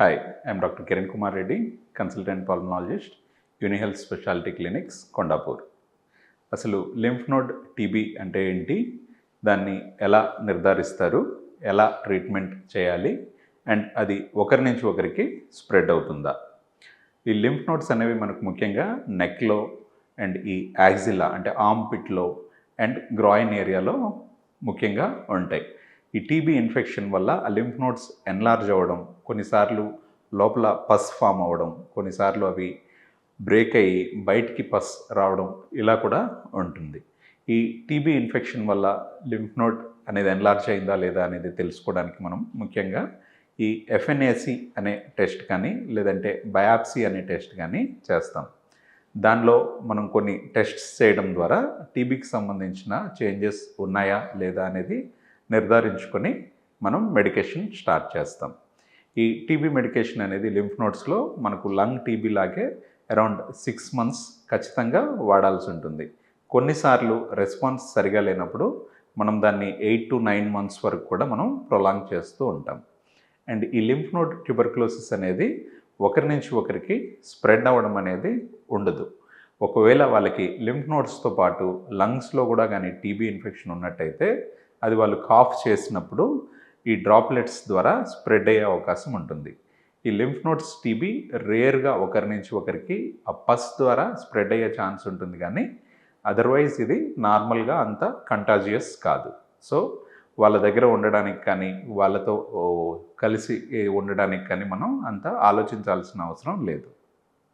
Hi I'm doctor Kiran Kumar Reddy consultant pulmonologist Unihealth speciality clinics Kondapur అసలు lymph node TB అంటే ఏంటి? దాన్ని ఎలా నిర్ధారిస్తారు? ఎలా ట్రీట్మెంట్ చేయాలి? అండ్ అది ఒకరి నుంచి ఒకరికి స్ప్రెడ్ అవుతుందా? ఈ లింఫ్ నోడ్స్ అనేవి మనకు ముఖ్యంగా నెక్లో అండ్ ఈ యాక్సిలా అంటే ఆమ్ పిట్లో అండ్ గ్రాయిన్ ఏరియాలో ముఖ్యంగా ఉంటాయి. ఈ టీబీ ఇన్ఫెక్షన్ వల్ల ఆ లింఫ్ నోట్స్ ఎన్లార్జ్ అవ్వడం కొన్నిసార్లు లోపల పస్ ఫామ్ అవ్వడం కొన్నిసార్లు అవి బ్రేక్ అయ్యి బయటికి పస్ రావడం ఇలా కూడా ఉంటుంది. ఈ టీబీ ఇన్ఫెక్షన్ వల్ల లింఫ్ నోట్ అనేది ఎన్లార్జ్ అయిందా లేదా అనేది తెలుసుకోవడానికి మనం ముఖ్యంగా ఈ ఎఫ్ఎన్ఏసి అనే టెస్ట్ కానీ లేదంటే బయాప్సీ అనే టెస్ట్ కానీ చేస్తాం. దానిలో మనం కొన్ని టెస్ట్స్ చేయడం ద్వారా టీబీకి సంబంధించిన చేంజెస్ ఉన్నాయా లేదా అనేది నిర్ధారించుకొని మనం మెడికేషన్ స్టార్ట్ చేస్తాం. ఈ టీబీ మెడికేషన్ అనేది లింఫ్ నోట్స్లో మనకు లంగ్ టీబీ లాగే అరౌండ్ సిక్స్ మంత్స్ ఖచ్చితంగా వాడాల్సి ఉంటుంది. కొన్నిసార్లు రెస్పాన్స్ సరిగా లేనప్పుడు మనం దాన్ని ఎయిట్ టు నైన్ మంత్స్ వరకు కూడా మనం ప్రొలాంగ్ చేస్తూ ఉంటాం. అండ్ ఈ లింఫ్ నోట్ ట్యూబర్క్లోసిస్ అనేది ఒకరి నుంచి ఒకరికి స్ప్రెడ్ అవ్వడం అనేది ఉండదు. ఒకవేళ వాళ్ళకి లింఫ్ నోట్స్తో పాటు లంగ్స్లో కూడా కానీ టీబీ ఇన్ఫెక్షన్ ఉన్నట్టయితే అది వాళ్ళు కాఫ్ చేసినప్పుడు ఈ డ్రాప్లెట్స్ ద్వారా స్ప్రెడ్ అయ్యే అవకాశం ఉంటుంది. ఈ లింఫ్ నోట్స్ టీబీ రేర్గా ఒకరి నుంచి ఒకరికి ఆ పస్ ద్వారా స్ప్రెడ్ అయ్యే ఛాన్స్ ఉంటుంది కానీ అదర్వైజ్ ఇది నార్మల్గా అంత కంటాజియస్ కాదు. సో వాళ్ళ దగ్గర ఉండడానికి కానీ వాళ్ళతో కలిసి ఉండడానికి కానీ మనం అంత ఆలోచించాల్సిన అవసరం లేదు.